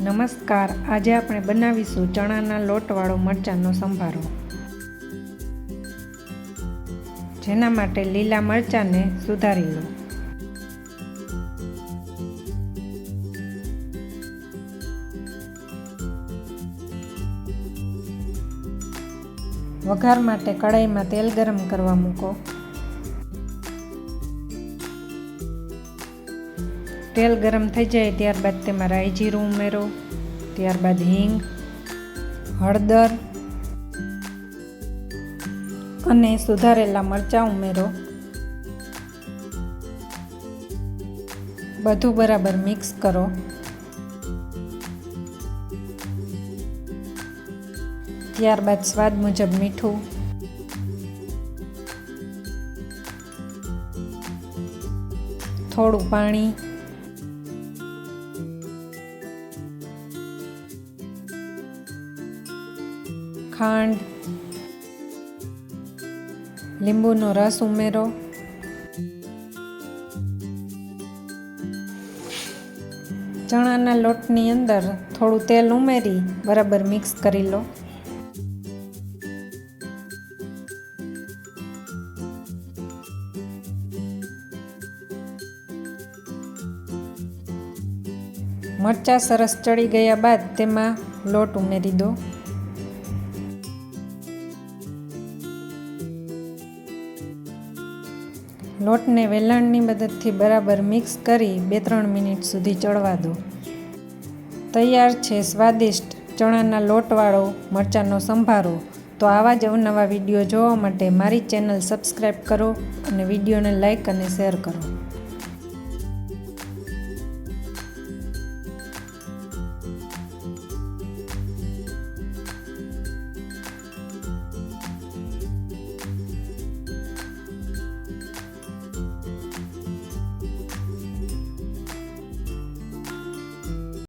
નમસ્કાર. આજે આપણે બનાવીશું ચણાના લોટવાળો મરચાંનો સંભારો. જેના માટે લીલા મરચાંને સુધારી લો. વઘાર માટે કડાઈમાં તેલ ગરમ કરવા મૂકો. તેલ ગરમ થઈ જાય ત્યારબાદ તેમાં રાઈ જીરું ઉમેરો, ત્યારબાદ હિંગ, હળદર અને સુધારેલા મરચાં ઉમેરો. બધું બરાબર મિક્સ કરો. ત્યારબાદ સ્વાદ મુજબ મીઠું. થોડું પાણી. ખાંડ, લીંબુનો રસ ઉમેરો. ચણાના લોટની અંદર થોડું તેલ ઉમેરી બરાબર મિક્સ કરી લો. મરચાં સરસ ચડી ગયા બાદ તેમાં લોટ ઉમેરી દો. લોટને વેલણની મદદથી બરાબર મિક્સ કરી બે ત્રણ મિનિટ સુધી ચડવા દો. તૈયાર છે સ્વાદિષ્ટ ચણાના લોટવાળો મરચાંનો સંભારો. તો આવા જ અવનવા વીડિયો જોવા માટે મારી ચેનલ સબસ્ક્રાઈબ કરો અને વિડીયોને લાઇક અને શેર કરો.